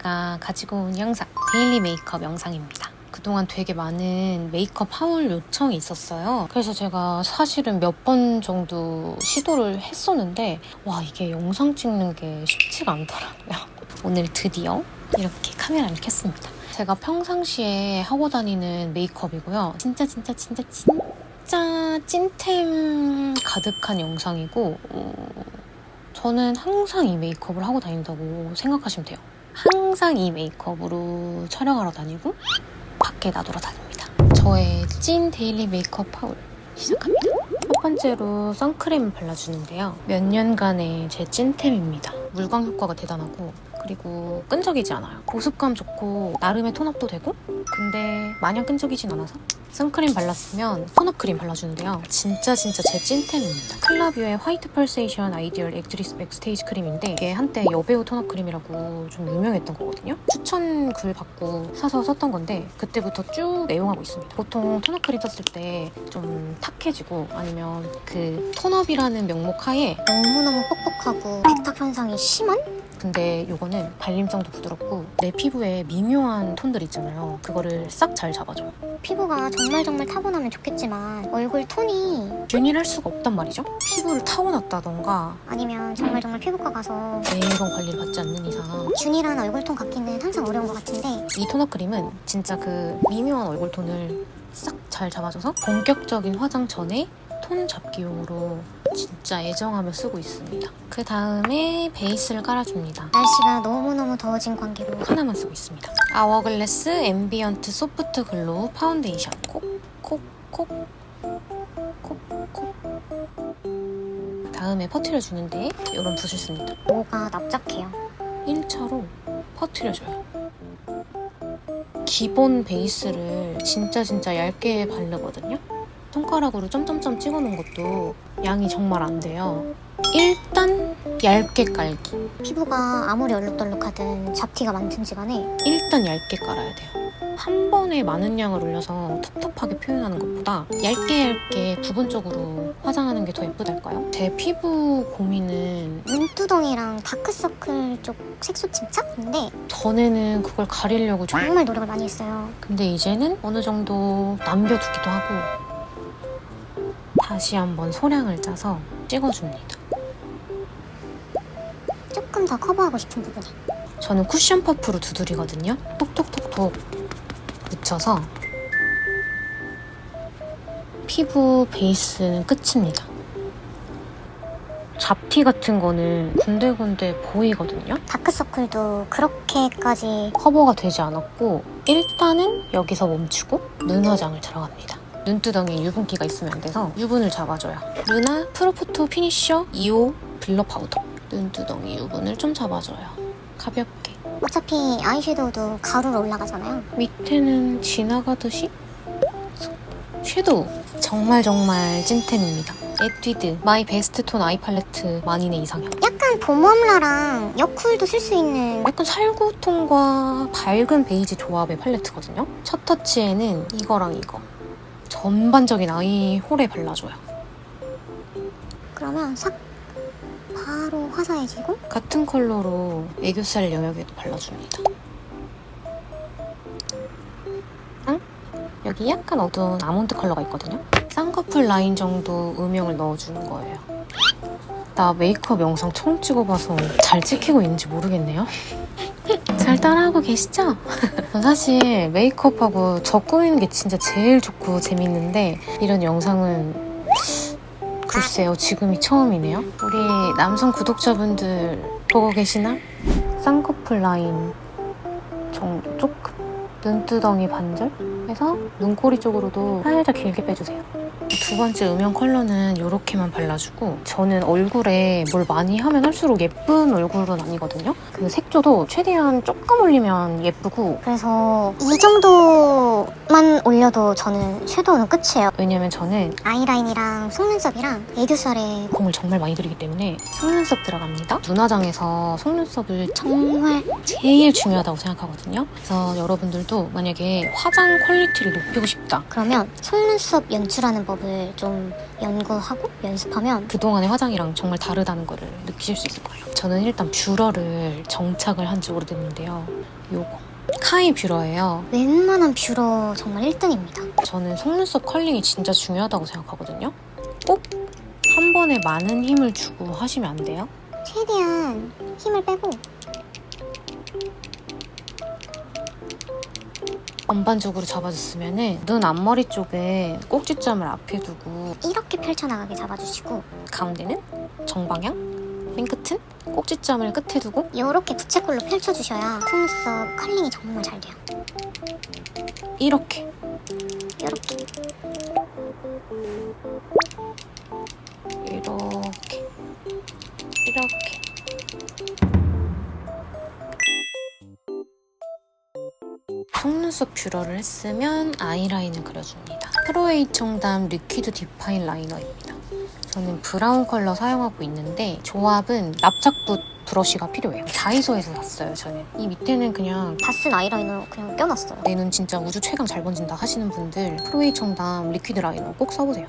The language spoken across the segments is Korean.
제가 가지고 온 영상 데일리 메이크업 영상입니다. 그동안 되게 많은 메이크업 하울 요청이 있었어요. 그래서 제가 사실은 몇 번 정도 시도를 했었는데 와 이게 영상 찍는 게 쉽지가 않더라고요. 오늘 드디어 이렇게 카메라를 켰습니다. 제가 평상시에 하고 다니는 메이크업이고요. 진짜 진짜 진짜 진짜 찐템 가득한 영상이고 어, 저는 항상 이 메이크업을 하고 다닌다고 생각하시면 돼요. 항상 이 메이크업으로 촬영하러 다니고 밖에 나돌아 다닙니다. 저의 찐 데일리 메이크업 파울 시작합니다. 첫 번째로 선크림을 발라주는데요. 몇 년간의 제 찐템입니다. 물광 효과가 대단하고 그리고 끈적이지 않아요. 보습감 좋고 나름의 톤업도 되고 근데 마냥 끈적이진 않아서 선크림 발랐으면 톤업 크림 발라주는데요. 진짜 진짜 제 찐템입니다. 클라뷰의 화이트 펄세이션 아이디얼 액트리스 백스테이지 크림인데 이게 한때 여배우 톤업 크림이라고 좀 유명했던 거거든요. 추천 글 받고 사서 썼던 건데 그때부터 쭉 애용하고 있습니다. 보통 톤업 크림 썼을 때 좀 탁해지고 아니면 그 톤업이라는 명목 하에 너무너무 뻑뻑하고 백탁 현상이 심한? 근데 이거는 발림성도 부드럽고 내 피부에 미묘한 톤들 있잖아요. 그거를 싹 잘 잡아줘요. 피부가 정말 정말 타고나면 좋겠지만 얼굴 톤이 균일할 수가 없단 말이죠. 피부를 타고났다던가 아니면 정말 정말 피부과 가서 매번 관리를 받지 않는 이상 균일한 얼굴 톤 갖기는 항상 어려운 것 같은데 이 톤업 크림은 진짜 그 미묘한 얼굴 톤을 싹 잘 잡아줘서 본격적인 화장 전에 톤 잡기용으로 진짜 애정하며 쓰고 있습니다. 그 다음에 베이스를 깔아줍니다. 날씨가 너무너무 더워진 관계로 하나만 쓰고 있습니다. 아워글래스 앰비언트 소프트 글로우 파운데이션 콕콕콕 콕콕 다음에 퍼트려 주는데 이런 붓을 씁니다. 뭐가 납작해요 1차로 퍼트려줘요. 기본 베이스를 진짜 진짜 얇게 바르거든요. 손가락으로 점점점 찍어 놓은 것도 양이 정말 안 돼요. 일단 얇게 깔기. 피부가 아무리 얼룩덜룩하든 잡티가 많든지 간에 일단 얇게 깔아야 돼요. 한 번에 많은 양을 올려서 텁텁하게 표현하는 것보다 얇게 얇게 부분적으로 화장하는 게 더 예쁘달까요? 제 피부 고민은 눈두덩이랑 다크서클 쪽 색소 침착인데 전에는 그걸 가리려고 좀 정말 노력을 많이 했어요 근데 이제는 어느 정도 남겨두기도 하고 다시 한번 소량을 짜서 찍어줍니다. 조금 더 커버하고 싶은 부분이 저는 쿠션 퍼프로 두드리거든요. 톡톡톡톡 묻혀서 피부 베이스는 끝입니다. 잡티 같은 거는 군데군데 보이거든요. 다크서클도 그렇게까지 커버가 되지 않았고 일단은 여기서 멈추고 눈 화장을 들어갑니다. 눈두덩이에 유분기가 있으면 안 돼서 유분을 잡아줘요. 루나 프로포토 피니셔 2호 블러 파우더. 눈두덩이 유분을 좀 잡아줘요. 가볍게. 어차피 아이섀도우도 가루로 올라가잖아요 밑에는 지나가듯이 섀도우 정말 정말 찐템입니다. 에뛰드 마이 베스트 톤 아이 팔레트 마니네 이상형. 약간 봄웜라랑 여쿨도 쓸 수 있는 약간 살구톤과 밝은 베이지 조합의 팔레트거든요. 첫 터치에는 이거랑 이거 전반적인 아이 홀에 발라줘요. 그러면 싹 바로 화사해지고 같은 컬러로 애교살 영역에도 발라줍니다. 응? 여기 약간 어두운 아몬드 컬러가 있거든요. 쌍꺼풀 라인 정도 음영을 넣어주는 거예요. 나 메이크업 영상 처음 찍어봐서 잘 찍히고 있는지 모르겠네요. 잘 따라하고 계시죠? 전 사실 메이크업하고 저 꾸미는 게 진짜 제일 좋고 재밌는데 이런 영상은 글쎄요 지금이 처음이네요. 우리 남성 구독자분들 보고 계시나? 쌍꺼풀 라인 정도 조금 눈두덩이 반절 해서 눈꼬리 쪽으로도 살짝 길게 빼주세요. 두 번째 음영 컬러는 이렇게만 발라주고 저는 얼굴에 뭘 많이 하면 할수록 예쁜 얼굴은 아니거든요. 그 색조도 최대한 조금 올리면 예쁘고 그래서 이 정도만 올려도 저는 섀도우는 끝이에요 왜냐면 저는 아이라인이랑 속눈썹이랑 애교살에 공을 정말 많이 들이기 때문에 속눈썹 들어갑니다. 눈화장에서 속눈썹을 정말 제일 중요하다고 생각하거든요. 그래서 여러분들도 만약에 화장 퀄리티를 높이고 싶다. 그러면 속눈썹 연출하는 법을 속눈썹을 좀 연구하고 연습하면 그동안의 화장이랑 정말 다르다는 거를 느끼실 수 있을 거예요. 저는 일단 뷰러를 정착을 한 지 오래됐는데요. 요거. 카이 뷰러예요. 웬만한 뷰러 정말 1등입니다. 저는 속눈썹 컬링이 진짜 중요하다고 생각하거든요. 꼭 한 번에 많은 힘을 주고 하시면 안 돼요. 최대한 힘을 빼고 전반적으로 잡아줬으면은 눈 앞머리 쪽에 꼭지점을 앞에 두고 이렇게 펼쳐나가게 잡아주시고 가운데는 정방향, 맨 끝은 꼭지점을 끝에 두고 이렇게 부채꼴로 펼쳐주셔야 속눈썹 컬링이 정말 잘 돼요. 이렇게. 이렇게. 이렇게. 이렇게 속눈썹 뷰러를 했으면 아이라인을 그려줍니다. 프로에이 청담 리퀴드 디파인 라이너입니다. 저는 브라운 컬러 사용하고 있는데 조합은 납작붓 브러쉬가 필요해요. 다이소에서 샀어요, 저는. 이 밑에는 그냥 다 쓴 아이라이너 그냥 껴놨어요. 내 눈 진짜 우주 최강 잘 번진다 하시는 분들 프로에이 청담 리퀴드 라이너 꼭 써보세요.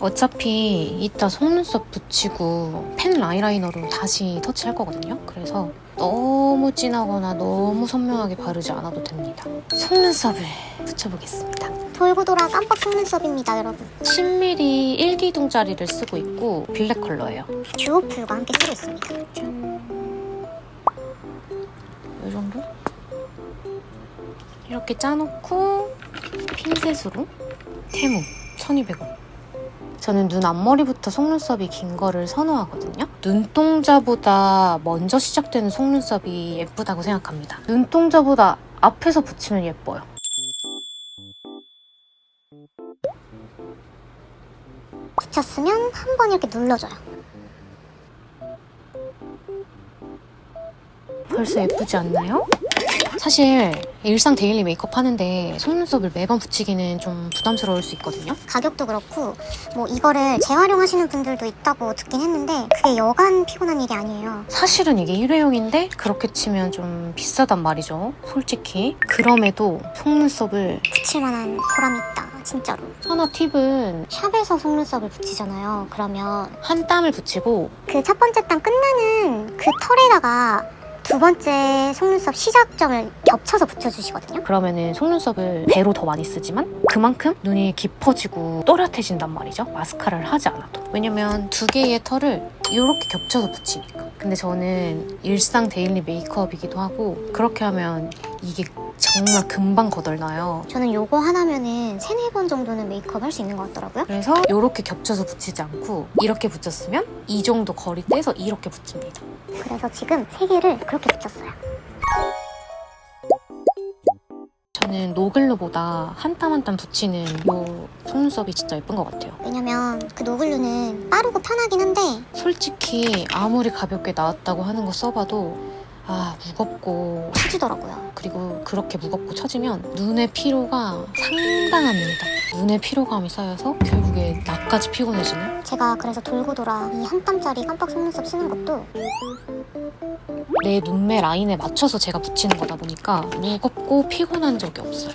어차피 이따 속눈썹 붙이고 펜 아이라이너로 다시 터치할 거거든요. 그래서 너무 진하거나 너무 선명하게 바르지 않아도 됩니다. 속눈썹을 붙여보겠습니다. 돌고 돌아 깜빡 속눈썹입니다, 여러분. 10mm 1기둥짜리를 쓰고 있고 블랙 컬러예요. 듀오 풀과 함께 쓰고 있습니다. 짠. 이 정도? 이렇게 짜놓고 핀셋으로 테무 1200원. 저는 눈 앞머리부터 속눈썹이 긴 거를 선호하거든요. 눈동자보다 먼저 시작되는 속눈썹이 예쁘다고 생각합니다. 눈동자보다 앞에서 붙이면 예뻐요. 붙였으면 한 번 이렇게 눌러줘요. 벌써 예쁘지 않나요? 사실 일상 데일리 메이크업 하는데 속눈썹을 매번 붙이기는 좀 부담스러울 수 있거든요. 가격도 그렇고 뭐 이거를 재활용하시는 분들도 있다고 듣긴 했는데 그게 여간 피곤한 일이 아니에요. 사실은 이게 일회용인데 그렇게 치면 좀 비싸단 말이죠. 솔직히. 그럼에도 속눈썹을 붙일 만한 보람이 있다. 진짜로. 하나 팁은 샵에서 속눈썹을 붙이잖아요. 그러면 한 땀을 붙이고 그 첫 번째 땀 끝나는 그 털에다가 두 번째 속눈썹 시작점을 겹쳐서 붙여주시거든요. 그러면은 속눈썹을 배로 더 많이 쓰지만 그만큼 눈이 깊어지고 또렷해진단 말이죠. 마스카라를 하지 않아도. 왜냐면 두 개의 털을 이렇게 겹쳐서 붙이니까. 근데 저는 일상 데일리 메이크업이기도 하고 그렇게 하면 이게 정말 금방 거덜나요. 저는 요거 하나면은 세네 번 정도는 메이크업 할 수 있는 것 같더라고요. 그래서 이렇게 겹쳐서 붙이지 않고 이렇게 붙였으면 이 정도 거리 떼서 이렇게 붙입니다. 그래서 지금 세 개를 그렇게 붙였어요. 저는 노글루보다 한 땀 한 땀 붙이는 이 속눈썹이 진짜 예쁜 것 같아요. 왜냐면 그 노글루는 빠르고 편하긴 한데 솔직히 아무리 가볍게 나왔다고 하는 거 써봐도 아 무겁고 처지더라고요. 그리고 그렇게 무겁고 처지면 눈의 피로가 상당합니다. 눈의 피로감이 쌓여서 결국에 나까지 피곤해지는 제가 그래서 돌고 돌아 이 한 땀짜리 깜빡 속눈썹 쓰는 것도 내 눈매 라인에 맞춰서 제가 붙이는 거다 보니까 무겁고 피곤한 적이 없어요.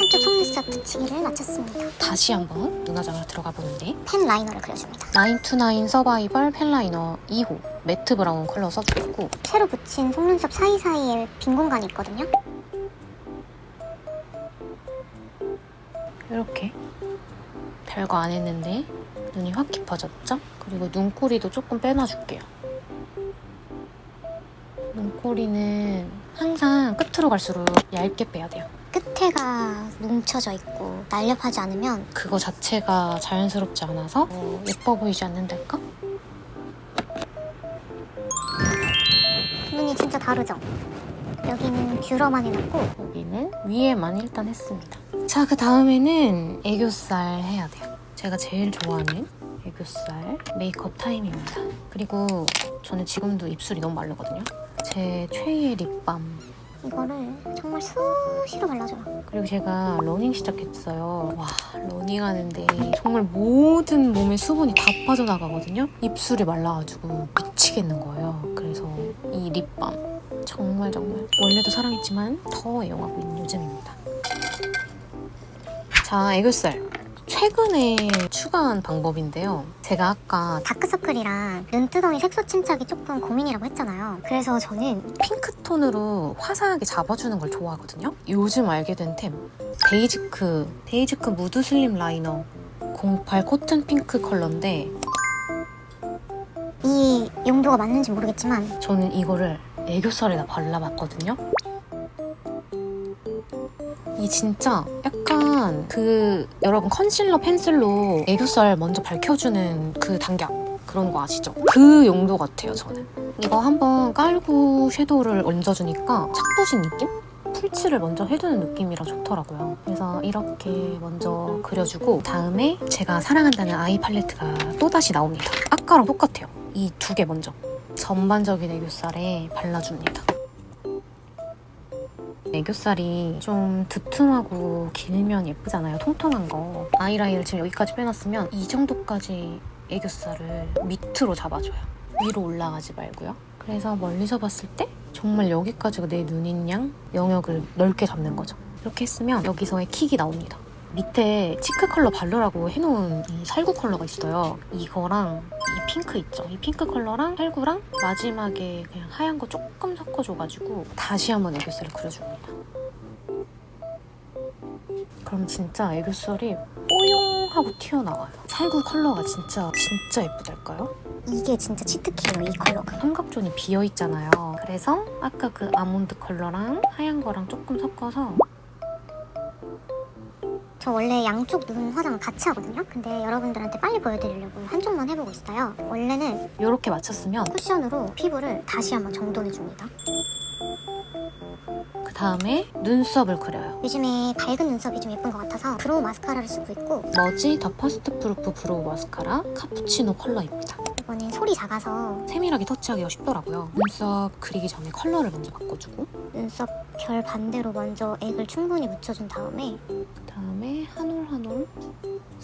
한쪽 속눈썹 붙이기를 마쳤습니다. 다시 한번 눈화장을 들어가 보는데 펜 라이너를 그려줍니다. 929 서바이벌 펜 라이너 2호 매트 브라운 컬러 써주고 새로 붙인 속눈썹 사이사이에 빈 공간이 있거든요. 이렇게 별거 안 했는데 눈이 확 깊어졌죠? 그리고 눈꼬리도 조금 빼놔줄게요. 눈꼬리는 항상 끝으로 갈수록 얇게 빼야 돼요. 끝에가 뭉쳐져 있고 날렵하지 않으면 그거 자체가 자연스럽지 않아서 어, 예뻐 보이지 않는달까? 눈이 진짜 다르죠? 여기는 뷰러만 해놨고 여기는 위에만 일단 했습니다. 자, 그 다음에는 애교살 해야 돼요. 제가 제일 좋아하는 애교살 메이크업 타임입니다. 그리고 저는 지금도 입술이 너무 마르거든요. 제 최애 립밤. 이거를 정말 수시로 발라줘요. 그리고 제가 러닝 시작했어요. 와, 러닝 하는데 정말 모든 몸의 수분이 다 빠져나가거든요. 입술이 말라가지고. 미치겠는 거예요. 그래서 이 립밤 정말 정말 원래도 사랑했지만 더 애용하고 있는 요즘입니다. 자, 애교살. 최근에 추가한 방법인데요. 제가 아까 다크서클이랑 눈두덩이 색소 침착이 조금 고민이라고 했잖아요. 그래서 저는 핑크톤으로 화사하게 잡아주는 걸 좋아하거든요. 요즘 알게 된 템. 데이지크, 데이지크 무드 슬림 라이너 08 코튼 핑크 컬러인데 이 용도가 맞는지 모르겠지만 저는 이거를 애교살에다 발라봤거든요. 이 진짜 약간 그 여러분 컨실러 펜슬로 애교살 먼저 밝혀주는 그 단계 그런 거 아시죠? 그 용도 같아요 저는. 이거 한번 깔고 섀도우를 얹어주니까 착붙인 느낌? 풀칠을 먼저 해두는 느낌이라 좋더라고요. 그래서 이렇게 먼저 그려주고 다음에 제가 사랑한다는 아이 팔레트가 또다시 나옵니다. 아까랑 똑같아요. 이 두 개 먼저. 전반적인 애교살에 발라줍니다. 애교살이 좀 두툼하고 길면 예쁘잖아요. 통통한 거. 아이라인을 지금 여기까지 빼놨으면 이 정도까지 애교살을 밑으로 잡아줘요. 위로 올라가지 말고요. 그래서 멀리서 봤을 때 정말 여기까지가 내 눈인 양 영역을 넓게 잡는 거죠. 이렇게 했으면 여기서의 킥이 나옵니다. 밑에 치크 컬러 바르라고 해놓은 이 살구 컬러가 있어요. 이거랑 이 핑크 있죠? 이 핑크 컬러랑 살구랑 마지막에 그냥 하얀 거 조금 섞어줘가지고 다시 한번 애교살을 그려줍니다. 그럼 진짜 애교살이 뽀용 하고 튀어나와요. 살구 컬러가 진짜 진짜 예쁘달까요? 이게 진짜 치트키예요, 이 컬러가. 삼각존이 비어 있잖아요. 그래서 아까 그 아몬드 컬러랑 하얀 거랑 조금 섞어서 저 원래 양쪽 눈 화장을 같이 하거든요. 근데 여러분들한테 빨리 보여드리려고 한쪽만 해보고 있어요. 원래는 이렇게 맞췄으면 쿠션으로 피부를 다시 한번 정돈해줍니다. 그 다음에 눈썹을 그려요. 요즘에 밝은 눈썹이 좀 예쁜 것 같아서 브로우 마스카라를 쓰고 있고 머지 더 퍼스트 프루프 브로우 마스카라 카푸치노 컬러입니다. 이거는 솔이 작아서 세밀하게 터치하기가 쉽더라고요. 눈썹 그리기 전에 컬러를 먼저 바꿔주고 눈썹 결 반대로 먼저 액을 충분히 묻혀준 다음에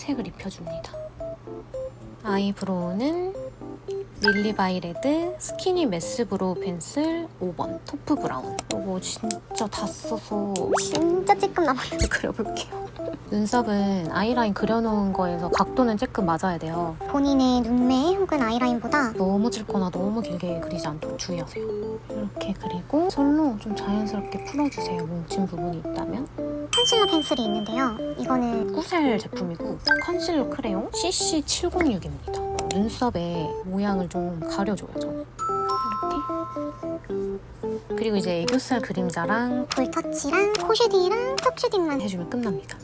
색을 입혀줍니다. 아이브로우는 릴리바이레드 스키니 메스 브로우 펜슬 5번 토프 브라운 이거 진짜 다 써서 진짜 찔끔 남았는데 그려볼게요. 눈썹은 아이라인 그려놓은 거에서 각도는 조금 맞아야 돼요. 본인의 눈매 혹은 아이라인보다 너무 짙거나 너무 길게 그리지 않도록 주의하세요. 이렇게 그리고 솔로 좀 자연스럽게 풀어주세요. 뭉친 부분이 있다면. 컨실러 펜슬이 있는데요. 이거는 꾸셀 제품이고 컨실러 크레용 CC706입니다. 눈썹의 모양을 좀 가려줘요, 저는. 이렇게. 그리고 이제 애교살 그림자랑 볼터치랑 코 쉐딩이랑 턱 쉐딩만 해주면 끝납니다.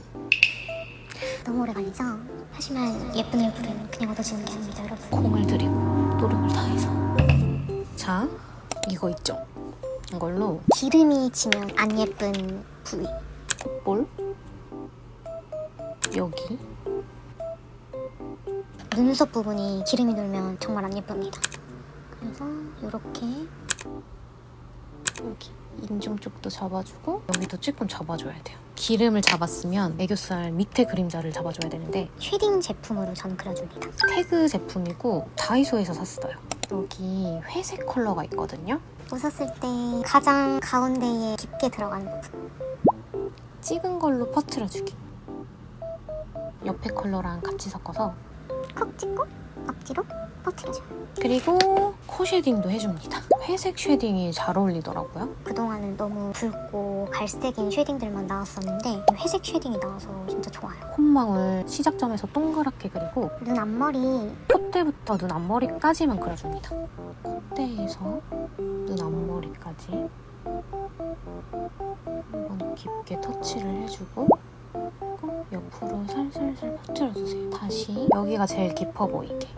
너무 오래 걸리죠? 하지만 예쁜 얼굴은 그냥 얻어지는 게 아닙니다, 여러분. 공을 들이고 노력을 다해서. 자, 이거 있죠? 이걸로 기름이 지면 안 예쁜 부위. 볼 여기 눈썹 부분이 기름이 돌면 정말 안 예쁩니다. 그래서 이렇게 여기 인중 쪽도 잡아주고 여기도 조금 잡아줘야 돼요. 기름을 잡았으면 애교살 밑에 그림자를 잡아줘야 되는데 쉐딩 제품으로 저는 그려줍니다. 태그 제품이고 다이소에서 샀어요. 여기 회색 컬러가 있거든요. 웃었을 때 가장 가운데에 깊게 들어가는 부분. 찍은 걸로 퍼트려주기. 옆에 컬러랑 같이 섞어서 콕 찍고 앞뒤로 퍼트려줘요. 그리고 코 쉐딩도 해줍니다. 회색 쉐딩이 잘 어울리더라고요. 그동안은 너무 붉고 갈색인 쉐딩들만 나왔었는데 회색 쉐딩이 나와서 진짜 좋아요. 콧망울 시작점에서 동그랗게 그리고 눈 앞머리 콧대부터 눈 앞머리까지만 그려줍니다. 콧대에서 눈 앞머리까지 한번 깊게 터치를 해주고 옆으로 살살살 퍼뜨려주세요. 다시 여기가 제일 깊어 보이게.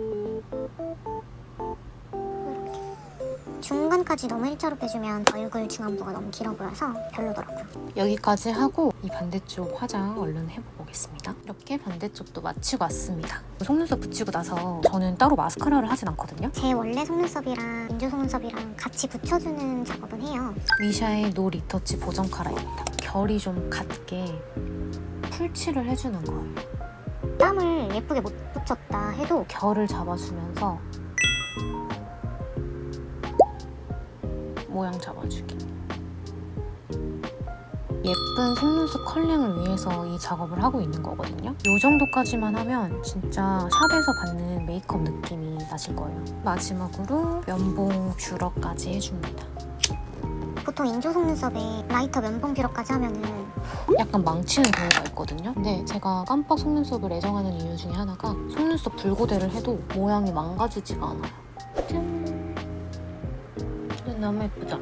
중간까지 너무 일자로 빼주면 얼굴 중안부가 너무 길어 보여서 별로더라고요. 여기까지 하고 이 반대쪽 화장 얼른 해보겠습니다. 이렇게 반대쪽도 마치고 왔습니다. 속눈썹 붙이고 나서 저는 따로 마스카라를 하진 않거든요. 제 원래 속눈썹이랑 인조 속눈썹이랑 같이 붙여주는 작업은 해요. 미샤의 노 리터치 보정 카라입니다. 결이 좀 같게 풀칠을 해주는 거예요. 땀을 예쁘게 못 붙였다 해도 결을 잡아주면서 모양 잡아주기. 예쁜 속눈썹 컬링을 위해서 이 작업을 하고 있는 거거든요. 이 정도까지만 하면 진짜 샵에서 받는 메이크업 느낌이 나실 거예요. 마지막으로 면봉 뷰러까지 해줍니다. 보통 인조 속눈썹에 라이터 면봉 뷰러까지 하면은 약간 망치는 경우가 있거든요. 근데 제가 깜빡 속눈썹을 애정하는 이유 중에 하나가 속눈썹 불고데를 해도 모양이 망가지지가 않아요. 짠. 너무 예쁘죠?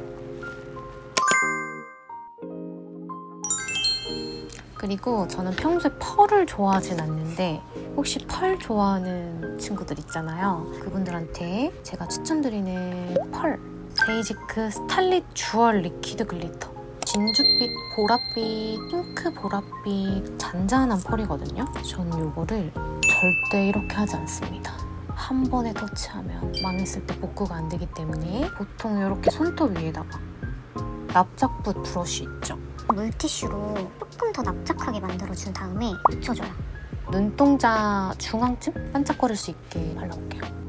그리고 저는 평소에 펄을 좋아하진 않는데 혹시 펄 좋아하는 친구들 있잖아요. 그분들한테 제가 추천드리는 펄 베이지크 스탈릿 주얼 리퀴드 글리터 진주빛, 보랏빛, 핑크 보랏빛 잔잔한 펄이거든요. 전 이거를 절대 이렇게 하지 않습니다. 한 번에 터치하면 망했을 때 복구가 안 되기 때문에 보통 이렇게 손톱 위에다가 납작붓 브러쉬 있죠. 물티슈로 조금 더 납작하게 만들어준 다음에 붙여줘요. 눈동자 중앙쯤 반짝거릴 수 있게 발라볼게요.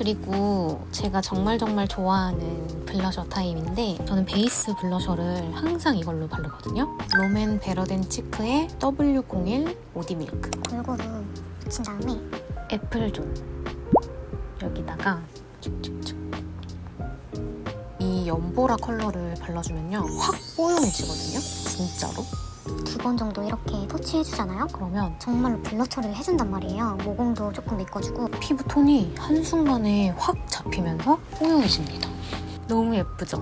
그리고 제가 정말 정말 좋아하는 블러셔 타입인데 저는 베이스 블러셔를 항상 이걸로 바르거든요. 롬앤 베러덴 치크의 W01 오디 밀크. 골고루 붙인 다음에 애플존 여기다가 쭉쭉쭉 이 연보라 컬러를 발라주면요. 확 뽀용해지거든요. 진짜로 두 번 정도 이렇게 터치해주잖아요. 그러면 정말로 블러 처리를 해준단 말이에요. 모공도 조금 메꿔주고 피부 톤이 한순간에 확 잡히면서 뽀용해집니다 너무 예쁘죠?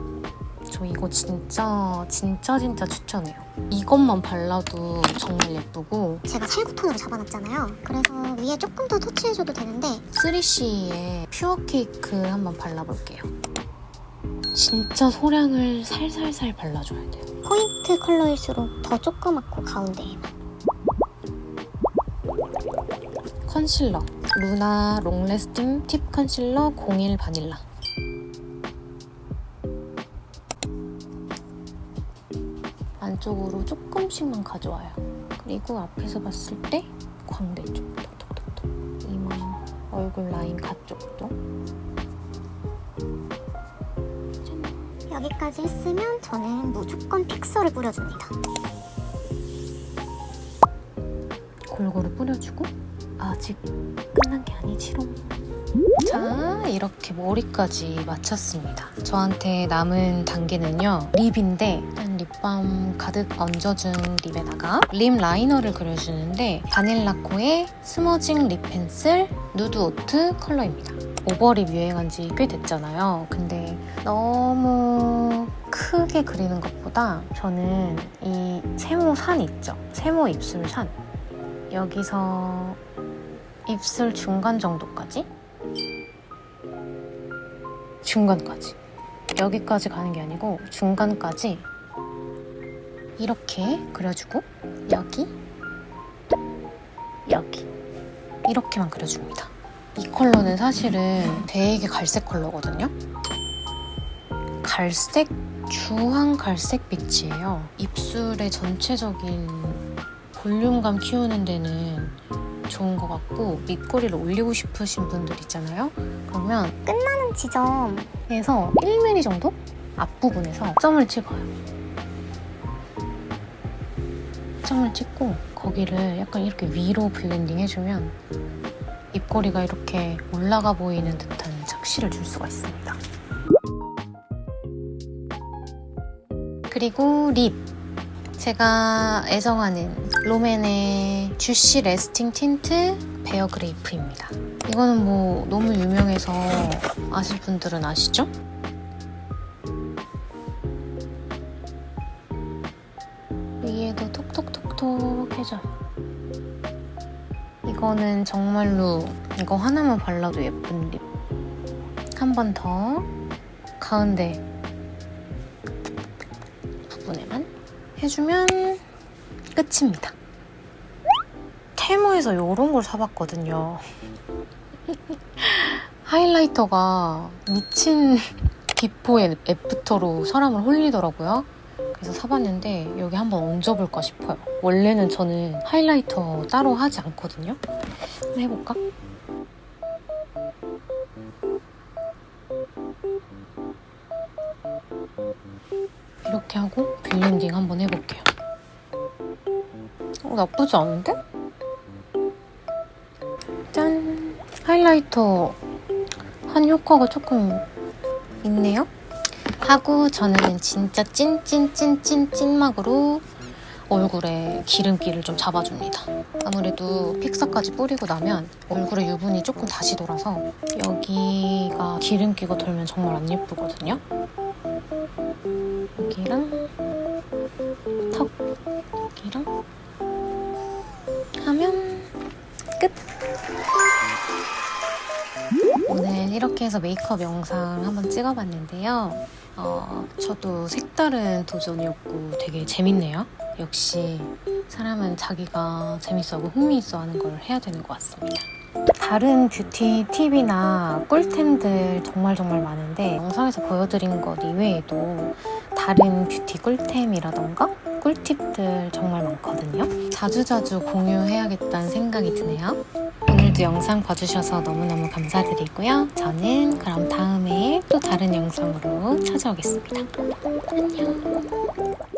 저 이거 진짜 진짜 진짜 추천해요 이것만 발라도 정말 예쁘고 제가 살구톤으로 잡아놨잖아요. 그래서 위에 조금 더 터치해줘도 되는데 3CE의 퓨어 케이크 한번 발라볼게요 진짜 소량을 살살살 발라줘야 돼요 포인트 컬러일수록 더 조그맣고 가운데에만 컨실러. 루나 롱래스팅 팁 컨실러 01 바닐라. 안쪽으로 조금씩만 가져와요. 그리고 앞에서 봤을 때 광대 쪽. 톡톡톡톡. 이마 얼굴 라인 가쪽도 여기까지 했으면 저는 무조건 픽서를 뿌려줍니다. 골고루 뿌려주고? 아직 끝난 게 아니지롱. 자 이렇게 머리까지 마쳤습니다. 저한테 남은 단계는요 립인데 일단 립밤 가득 얹어준 립에다가 립 라이너를 그려주는데 바닐라코의 스머징 립 펜슬 누드 오트 컬러입니다 오버립 유행한 지 꽤 됐잖아요. 근데 너무 크게 그리는 것보다 저는 이 세모 산 있죠? 세모 입술 산. 여기서 입술 중간 정도까지? 중간까지. 여기까지 가는 게 아니고 중간까지 이렇게 그려주고 여기 여기 이렇게만 그려줍니다 이 컬러는 사실은 되게 갈색 컬러거든요 갈색 주황 갈색 빛이에요 입술의 전체적인 볼륨감 키우는 데는 좋은 것 같고 밑꼬리를 올리고 싶으신 분들 있잖아요. 그러면 끝나는 지점 끝에서 1mm 정도 앞부분에서 점을 찍어요. 점을 찍고 거기를 약간 이렇게 위로 블렌딩 해주면 입꼬리가 이렇게 올라가 보이는 듯한 착시를 줄 수가 있습니다. 그리고 립. 제가 애정하는 롬앤의 주시 레스팅 틴트 베어 그레이프입니다. 이거는 뭐 너무 유명해서 아실 분들은 아시죠? 이거는 정말로 이거 하나만 발라도 예쁜 립. 한 번 더 가운데 부분에만 해주면 끝입니다. 테모에서 이런 걸 사봤거든요. 하이라이터가 미친 비포 앤 애프터로 사람을 홀리더라고요. 그래서 사봤는데 여기 한번 얹어볼까 싶어요. 원래는 저는 하이라이터 따로 하지 않거든요. 해볼까? 이렇게 하고 빌린딩 한번 해볼게요. 어, 나쁘지 않은데? 짠! 하이라이터 한 효과가 조금 있네요. 하고 저는 진짜 찐찐찐찐찐막으로 얼굴에 기름기를 좀 잡아줍니다. 아무래도 픽서까지 뿌리고 나면 얼굴에 유분이 조금 다시 돌아서 여기가 기름기가 돌면 정말 안 예쁘거든요. 여기랑 턱 여기랑 하면 끝! 오늘 이렇게 해서 메이크업 영상 한번 찍어봤는데요. 어, 저도 색다른 도전이었고 되게 재밌네요. 역시 사람은 자기가 재밌어하고 흥미있어 하는 걸 해야 되는 것 같습니다. 다른 뷰티 팁이나 꿀템들 정말 정말 많은데 영상에서 보여드린 것 이외에도 다른 뷰티 꿀템이라던가 꿀팁들 정말 많거든요. 자주자주 공유해야겠다는 생각이 드네요. 오늘도 영상 봐주셔서 너무너무 감사드리고요. 저는 그럼 다음에 또 다른 영상으로 찾아오겠습니다. 안녕.